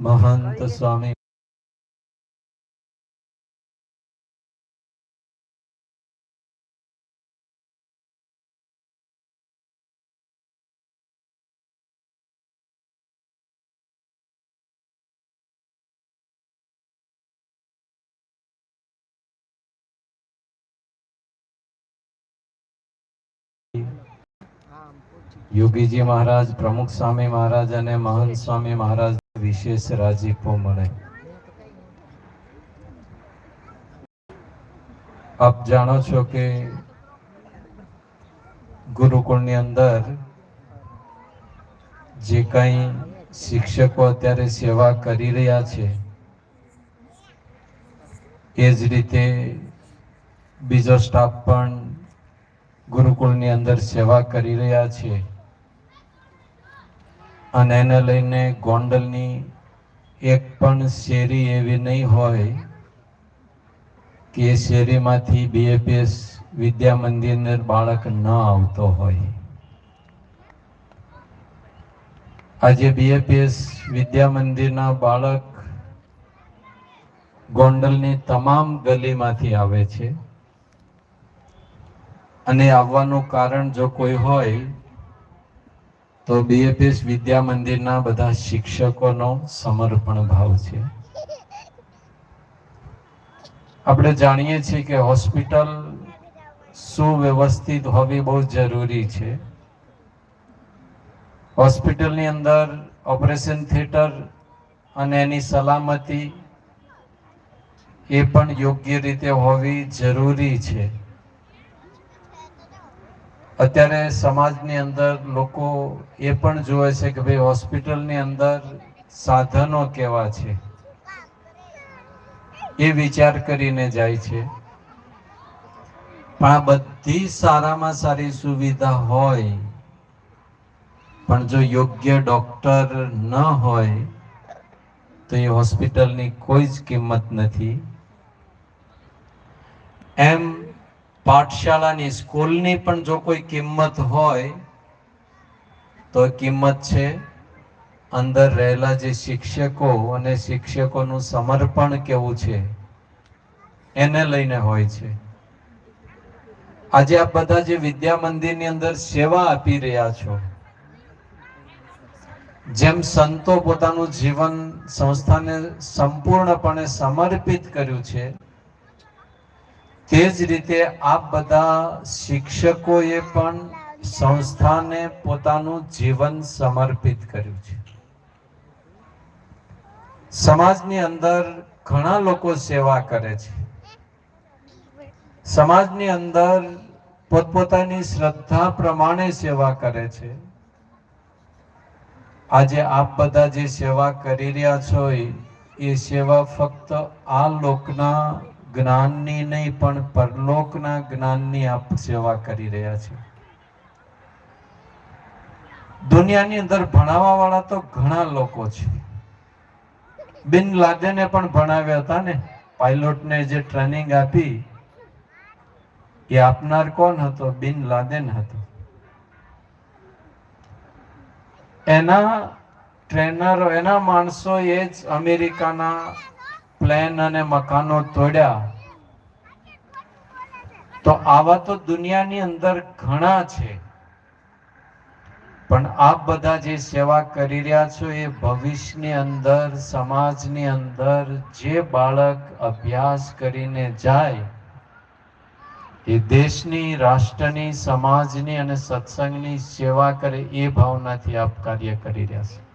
મહંત સ્વામી યોગીજી મહારાજ પ્રમુખ સ્વામી મહારાજ અને મહંત સ્વામી મહારાજ વિશેષ રાજીપો મળે. આપ જાણો છો કે ગુરુકુળની અંદર જે કંઈ શિક્ષકો અત્યારે સેવા કરી રહ્યા છે, એ જ રીતે બીજો સ્ટાફ પણ ગુરુકુળની અંદર સેવા કરી રહ્યા છે. અને એને લઈને ગોંડલની એક પણ શેરી એવી નહીં હોય કે શેરીમાંથી બીએપીએસ વિદ્યા મંદિર બાળક ન આવતો હોય. આજે બીએપીએસ વિદ્યા મંદિરના બાળક ગોંડલની તમામ ગલીમાંથી આવે છે. અને આવવાનું કારણ જો કોઈ હોય તો બીએપીએસ વિદ્યા મંદિરના બધા શિક્ષકોનો સમર્પણ ભાવ છે. આપણે જાણીએ છીએ કે હોસ્પિટલ સુવ્યવસ્થિત હોવી બહુ જરૂરી છે. હોસ્પિટલની અંદર ઓપરેશન થિયેટર અને એની સલામતી એ પણ યોગ્ય રીતે હોવી જરૂરી છે. અત્યારે સમાજની અંદર લોકો એ પણ જોવે છે કે ભાઈ હોસ્પિટલની અંદર સાધનો કેવા છે? એ વિચાર કરીને જાય છે. પણ આ બધી સારામાં સારી સુવિધા હોય, પણ જો યોગ્ય ડોક્ટર ન હોય, તો એ હોસ્પિટલની કોઈ જ કિંમત નથી. એમ પાઠશાળાની સ્કૂલની પણ જો કોઈ કિંમત હોય, તો કિંમત છે અંદર રહેલા જે શિક્ષકો અને શિક્ષકોનું સમર્પણ કેવું છે, એને લઈને હોય છે. આજે આપ બધા જે વિદ્યા મંદિરની અંદર સેવા આપી રહ્યા છો, જેમ સંતો પોતાનું જીવન સંસ્થાને સંપૂર્ણપણે સમર્પિત કર્યું છે તે જ રીતે આ બધા શિક્ષકોએ પણ સંસ્થાને પોતાનું જીવન સમર્પિત કર્યું છે. સમાજની અંદર ઘણા લોકો સેવા કરે છે. સમાજની અંદર પોતપોતાની શ્રદ્ધા પ્રમાણે સેવા કરે છે. આજે આપ બધા જે સેવા કરી રહ્યા છો એ સેવા ફક્ત આ લોકના જ્ઞાનની નહીં, પણ પરલોકના જ્ઞાનની આપ સેવા કરી રહ્યા છે. દુનિયાની અંદર ભણાવવા વાળા તો ઘણા લોકો છે. બિન લાદેને પણ ભણાવ્યા હતા ને, પાયલોટને જે ટ્રેનિંગ આપી, એ આપનાર કોણ હતો? બિન લાદેન હતો. એના ટ્રેનરો, એના માણસો એ જ અમેરિકાના પ્લેન અને મકાનો તોડ્યા. તો આવા તો દુનિયાની અંદર ઘણા છે. પણ આપ બધા જે સેવા કરી રહ્યા છો એ ભવિષ્યની અંદર, સમાજની અંદર જે બાળક અભ્યાસ કરીને જાય, એ દેશની, રાષ્ટ્રની, સમાજની અને સત્સંગની સેવા કરે એ ભાવનાથી આપ કાર્ય કરી રહ્યા છો.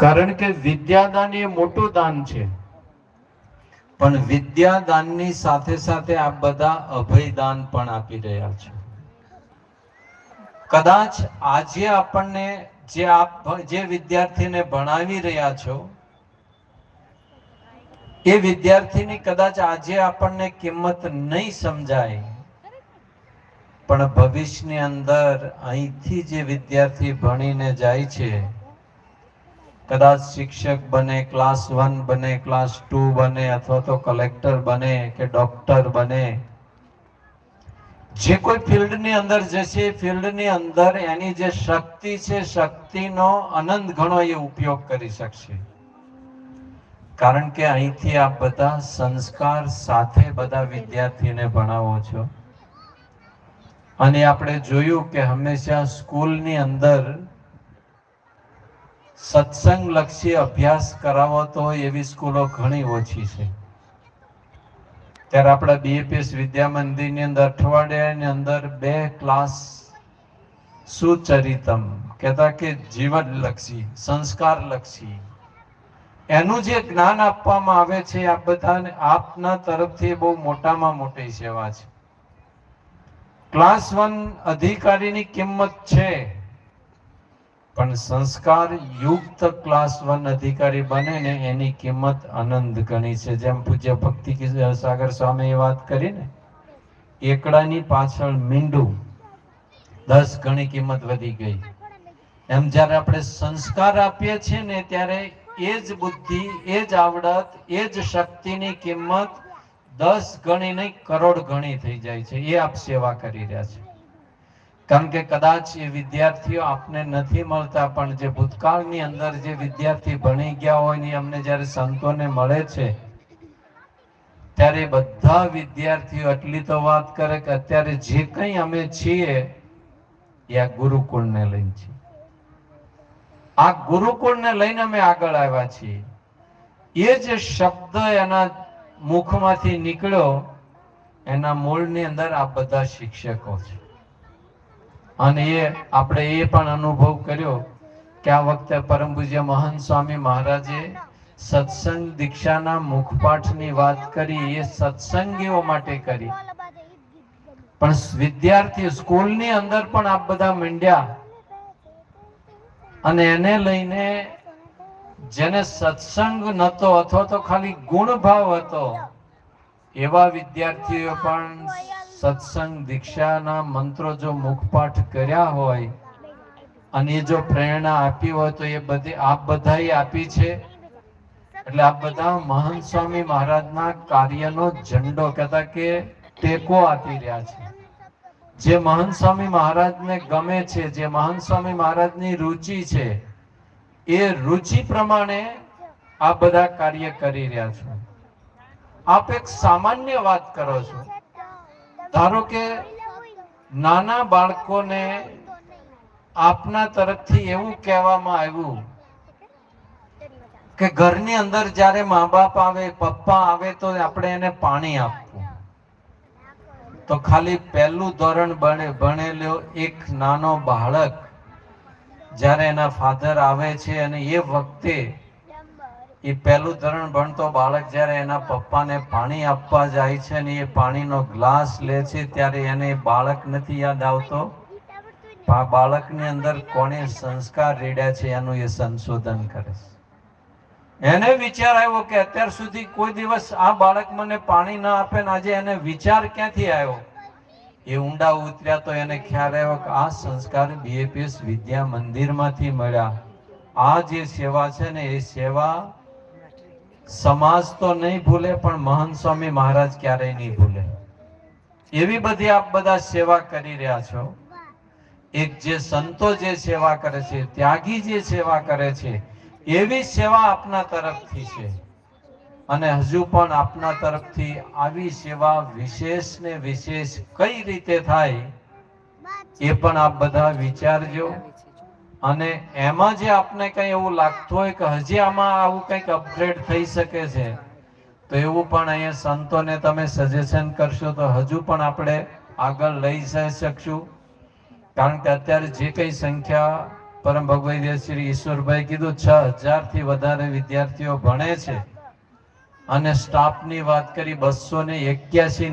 કારણ કે વિદ્યાદાન એ મોટું દાન છે. પણ વિદ્યાદાનની સાથે સાથે આપ બધા અભયદાન પણ આપી રહ્યા છો. કદાચ આજે આપણને જે આપ જે વિદ્યાર્થીને ભણાવી રહ્યા છો, એ વિદ્યાર્થીની કદાચ આજે આપણને કિંમત નહીં સમજાય, પણ ભવિષ્યની અંદર અહીંથી જે વિદ્યાર્થી ભણીને જાય છે કદાચ શિક્ષક બને ક્લાસ વન બને ક્લાસ ટુ બને અથવા તો કલેક્ટર બને કે ડોક્ટર બને. જે કોઈ ફિલ્ડની અંદર જશે, ફિલ્ડની અંદર એની જે શક્તિ છે, શક્તિનો અનંત ઘણો એ ઉપયોગ કરી શકશે. કારણ કે અહીંથી આપ બધા સંસ્કાર સાથે બધા વિદ્યાર્થીને ભણાવો છો. અને આપણે જોયું કે હંમેશા સ્કૂલની અંદર સત્સંગ લક્ષી અભ્યાસ કરાવતો હોય એવી સ્કૂલો ઘણી ઓછી છે. ત્યારે આપણા બીએપીએસ વિદ્યા મંદિરની અંદર અઠવાડિયાની અંદર બે ક્લાસ સુચરિતમ કહેતા કે જીવન લક્ષી સંસ્કાર લક્ષી એનું જે જ્ઞાન આપવામાં આવે છે, આ બધાને આપના તરફથી બહુ મોટામાં મોટી સેવા છે. ક્લાસ વન અધિકારીની કિંમત છે. પણ સંસ્કાર યુક્ત ક્લાસ વન અધિકારી બને ને એની કિંમત અનંત ગણી છે. જેમ પૂજ્ય ભક્તિ સાગર સ્વામી વાત કરી ને, એકડાની પાછળ મીંડું દસ ગણી કિંમત વધી ગઈ. એમ જ્યારે આપણે સંસ્કાર આપીએ છીએ ને, ત્યારે એ જ બુદ્ધિ, એ જ આવડત, એ જ શક્તિની કિંમત દસ ગણી નહીં કરોડ ગણી થઈ જાય છે. એ આપ સેવા કરી રહ્યા છે. કારણ કે કદાચ એ વિદ્યાર્થીઓ આપને નથી મળતા, પણ જે ભૂતકાળની અંદર જે વિદ્યાર્થી ભણી ગયા હોય ને અમને જ્યારે સંતોને મળે છે, ત્યારે બધા વિદ્યાર્થીઓ એટલી તો વાત કરે કે અત્યારે જે કંઈ અમે છીએ, એ આ ગુરુકુળને લઈને છીએ. આ ગુરુકુળને લઈને અમે આગળ આવ્યા છીએ. એ જે શબ્દ એના મુખમાંથી નીકળ્યો, એના મૂળની અંદર આ બધા શિક્ષકો છે. અને એ આપણે એ પણ અનુભવ કર્યો કે આ વખતે પરમ પૂજ્ય મહંત સ્વામી મહારાજે સત્સંગ દીક્ષાના મુખપાઠની વાત કરી, એ સત્સંગીઓ માટે કરી. પણ વિદ્યાર્થી સ્કૂલની અંદર પણ આપ બધા મંડ્યા અને એને લઈને જેને સત્સંગ નતો અથવા તો ખાલી ગુણભાવ હતો, એવા વિદ્યાર્થીઓ પણ સત્સંગ દીક્ષાના મંત્રો જો મુખપાઠ કર્યા હોય અને જો પ્રેરણા આપી હોય તો એ બધી આપ બધાએ આપી છે? એટલે આપ બધા મહંત સ્વામી મહારાજના કાર્યનો ઝંડો કહેતા કે ટેકો આપી રહ્યા છે. જે મહંત સ્વામી મહારાજને ગમે છે, જે મહંત સ્વામી મહારાજની રુચિ છે, એ રુચિ પ્રમાણે આ બધા કાર્ય કરી રહ્યા છો. આપ એક સામાન્ય વાત કરો છો. ધારો કે નાના બાળકોને આપના તરફથી એવું કહેવામાં આવ્યું કે ઘરની અંદર જ્યારે મા બાપ આવે, પપ્પા આવે, તો આપણે એને પાણી આપવું. તો ખાલી પહેલું ધોરણ ભણે, ભણેલો એક નાનો બાળક જ્યારે એના ફાધર આવે છે અને એ વખતે એ પહેલું ધોરણ ભણતો બાળક જ્યારે એના પપ્પાને પાણી આપવા જાય છે ને એ પાણીનો ગ્લાસ લે છે, ત્યારે એને બાળક નથી યાદ આવતો. બાળકની અંદર કોણે સંસ્કાર રેડ્યા છે એનું એ સંશોધન કરે છે. એને વિચાર આવ્યો કે અત્યાર સુધી કોઈ દિવસ આ બાળક મને પાણી ના આપે ને આજે એને વિચાર ક્યાંથી આવ્યો? એ ઊંડા ઉતર્યા તો એને ખ્યાલ આવ્યો કે આ સંસ્કાર બીએપીએસ વિદ્યા મંદિરમાંથી મળ્યા. આ જે સેવા છે ને એ સેવા સમાજ તો નહીં ભૂલે, પણ મહંત સ્વામી મહારાજ ક્યારેય નહીં ભૂલે. એવી બધી આપ બધા સેવા કરી રહ્યા છો. એક જે સંતો જે સેવા કરે છે, ત્યાગી જે સેવા કરે છે, એવી સેવા આપના તરફથી છે. અને હજુ પણ આપના તરફથી આવી સેવા વિશેષ ને વિશેષ કઈ રીતે થાય, એ પણ આપ બધા વિચારજો. અને એમાં જે આપને કઈ એવું લાગતું હોય કે હજી આમાં આવું કંઈક અપગ્રેડ થઈ શકે છે, તો એવું પણ અહીંયા સંતોને તમે સજેશન કરશો તો હજુ પણ આપણે આગળ લઈ જઈ શકશું. કારણ કે અત્યારે જે કઈ સંખ્યા પરમ ભગવૈદ્ય શ્રી ઈશ્વરભાઈ કીધું, છ હજારથી વધારે વિદ્યાર્થીઓ ભણે છે. અને સ્ટાફની વાત કરી બસો ને એક્યાસી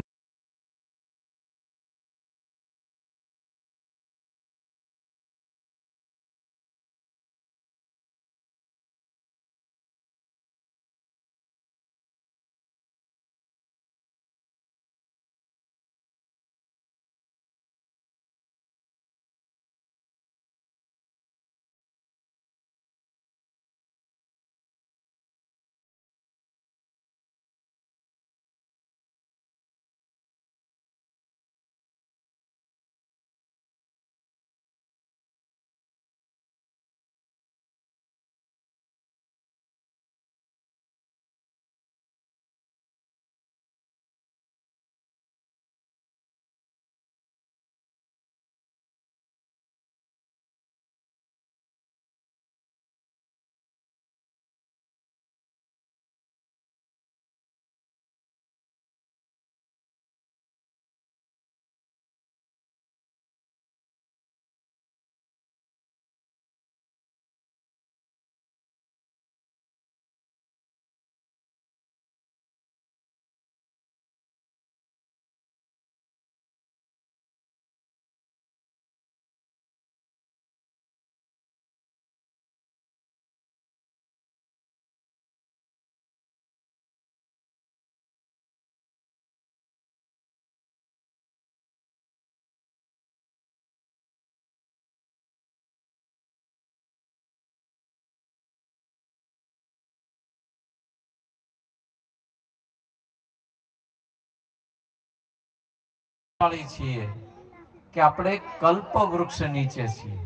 છીએ કે આપણે કલ્પ વૃક્ષ નીચે છીએ.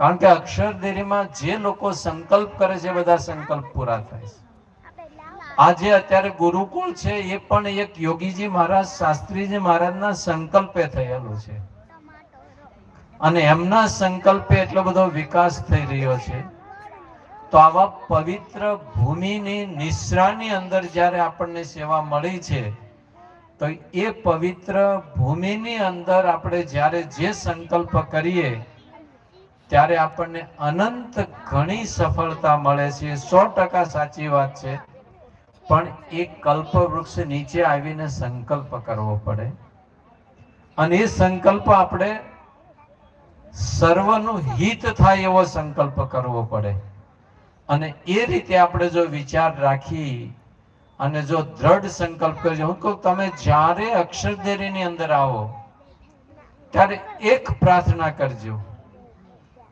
કારણ કે અક્ષરદેરીમાં જે લોકો સંકલ્પ કરે છે બધા સંકલ્પ પૂરા થાય છે. આજે અત્યારે ગુરુકુળ છે એ પણ એક યોગીજી મહારાજ, શાસ્ત્રીજી મહારાજના સંકલ્પે થયેલું છે. અને એમના સંકલ્પે એટલો બધો વિકાસ થઈ રહ્યો છે. તો આવા પવિત્ર ભૂમિની નિશ્રાની અંદર જ્યારે આપણને સેવા મળી છે તો એ પવિત્ર ભૂમિની અંદર આપણે જ્યારે જે સંકલ્પ કરીએ, ત્યારે આપણને અનંત ઘણી સફળતા મળે છે. સો ટકા સાચી વાત છે. પણ એ કલ્પ વૃક્ષ નીચે આવીને સંકલ્પ કરવો પડે. અને એ સંકલ્પ આપણે સર્વનું હિત થાય એવો સંકલ્પ કરવો પડે. અને એ રીતે આપણે જો વિચાર રાખી અને જો દ્રઢ સંકલ્પ કરજો. હું કહું, તમે જ્યારે અક્ષરદેરીની અંદર આવો, ત્યારે એક પ્રાર્થના કરજો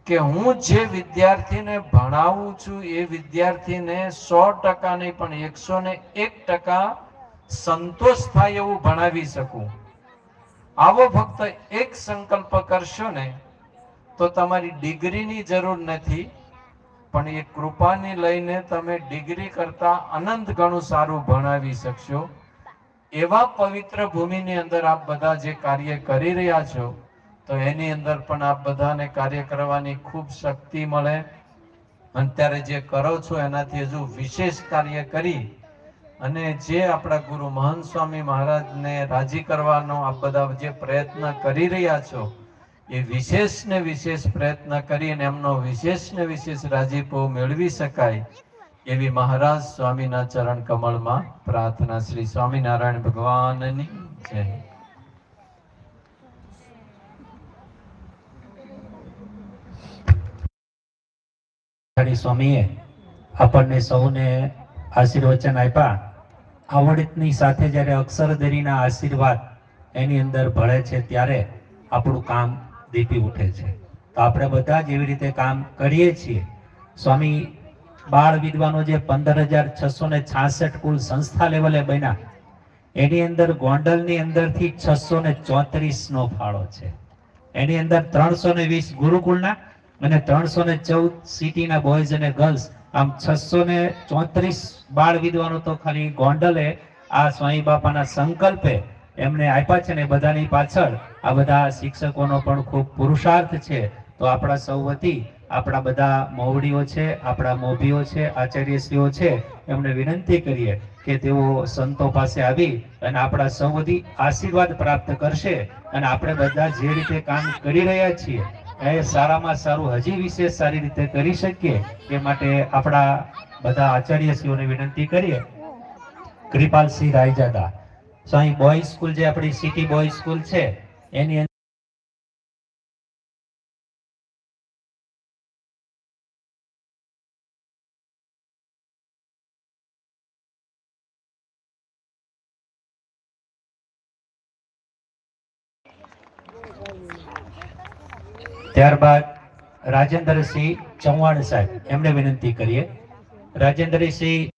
કે હું જે વિદ્યાર્થીને ભણાવું છું, એ વિદ્યાર્થીને સો ટકા નહીં, પણ એકસો ને એક ટકા સંતોષ થાય એવું ભણાવી શકું. આવો ફક્ત એક સંકલ્પ કરશો ને, તો તમારી ડિગ્રીની જરૂર નથી. પણ એ કૃપાની લઈને તમે ડિગ્રી કરતા અનંત ઘણું સારું ભણાવી શકશો. એવા પવિત્ર ભૂમિની અંદર આપ બધા જે કાર્ય કરી રહ્યા છો, તો એની અંદર પણ આપ બધાને કાર્ય કરવાની ખૂબ શક્તિ મળે. અત્યારે જે કરો છો, એનાથી હજુ વિશેષ કાર્ય કરી. અને જે આપણા ગુરુ મહંત સ્વામી મહારાજને રાજી કરવાનો આપ બધા જે પ્રયત્ન કરી રહ્યા છો એ વિશેષ ને વિશેષ પ્રયત્ન કરીને એમનો વિશેષ ને વિશેષ રાજીપો મેળવી શકાય એવી મહારાજ સ્વામીના ચરણ કમળમાં પ્રાર્થના શ્રી સ્વામિનારાયણ ભગવાનની જય. સ્વામીએ આપણને સૌને આશીર્વચન આપ્યા. આવડતની સાથે જ્યારે અક્ષરધરીના આશીર્વાદ એની અંદર ભળે છે ત્યારે આપણું કામ દીપી ઉઠે છે. તો આપણે બધા જ રીતે કામ કરીએ છીએ. સ્વામી બાળ વિદ્વાનો જે પંદર હજાર છસો ને છાસઠ કુલ સંસ્થા લેવલે બન્યા, એની અંદર ગોંડલની અંદરથી છસો ને ચોત્રીસ નો ફાળો છે. એની અંદર ત્રણસો ને વીસ ગુરુકુળના અને ત્રણસો ને ચૌદ સિટીના બોયઝ અને ગર્લ્સ. આમ છસો ને ચોત્રીસ બાળ વિદ્વાનો તો ખાલી ગોંડલે આ સ્વામી બાપાના સંકલ્પે એમને આપ્યા છે ને બધાની પાછળ આ બધા શિક્ષકોનો પણ ખૂબ પુરુષાર્થ છે. તો આપણા સૌ વતી આપણા બધા મોવડીઓ છે આપણા મોભીઓ છે આચાર્યશ્રીઓ છે એમને વિનંતી કરીએ કે તેઓ સંતો પાસે આવી અને આપણા સૌ વતી આશીર્વાદ પ્રાપ્ત કરશે અને આપણે બધા જે રીતે કામ કરી રહ્યા છીએ એ સારામાં સારું હજી વિશેષ સારી રીતે કરી શકીએ એ માટે આપણા બધા આચાર્યશ્રીઓને વિનંતી કરીએ. કૃપાલસિંહ રાયજાદા. સ્વામી બોય સ્કૂલ જે આપણી સિટી બોય સ્કૂલ છે, એની ત્યારબાદ રાજેન્દ્રસિંહ ચૌહાણ સાહેબ, એમને વિનંતી કરીએ. રાજેન્દ્રસિંહ